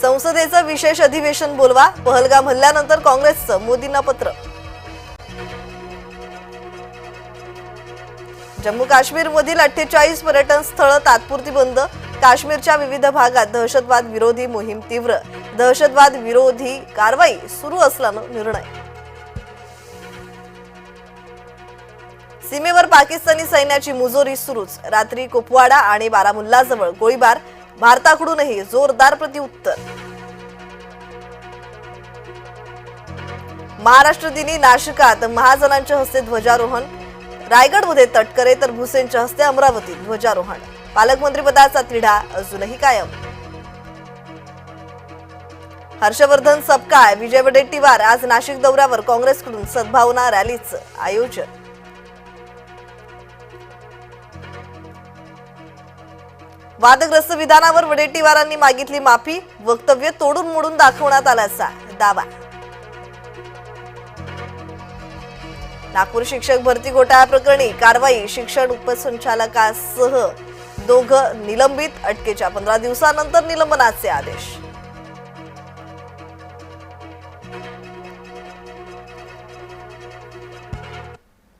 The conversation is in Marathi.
संसदेचं विशेष अधिवेशन बोलवा. पहलगाम हल्ल्यानंतर काँग्रेसचं मोदींना पत्र. जम्मू काश्मीरमधील अठ्ठेचाळीस पर्यटन स्थळं तात्पुरती बंद. काश्मीरच्या विविध भागात दहशतवाद विरोधी मोहीम तीव्र. दहशतवाद विरोधी कारवाई सुरू असल्यानं निर्णय. सीमेवर पाकिस्तानी सैन्याची मुजोरी सुरूच. रात्री कुपवाडा आणि बारामुल्लाजवळ गोळीबार. भारताकडूनही जोरदार प्रतिउत्तर महाराष्ट्र दिनी नाशिकात महाजनांच्या हस्ते ध्वजारोहण. रायगडमध्ये तटकरे तर भुसेंच्या हस्ते अमरावतीत ध्वजारोहण. पालकमंत्रीपदाचा तिढा अजूनही कायम. हर्षवर्धन सपकाळ विजय वडेट्टीवार आज नाशिक दौऱ्यावर काँग्रेसकडून सद्भावना रॅलीचं आयोजन. वादग्रस्त विधानावर वडेट्टीवारांनी मागितली माफी वक्तव्य तोडून मोडून दाखवण्यात आल्याचा दावा. नागपूर शिक्षक भरती घोटाळा प्रकरणी कारवाई शिक्षण उपसंचालकासह दोघ निलंबित अटकेच्या पंधरा दिवसानंतर निलंबनाचे आदेश.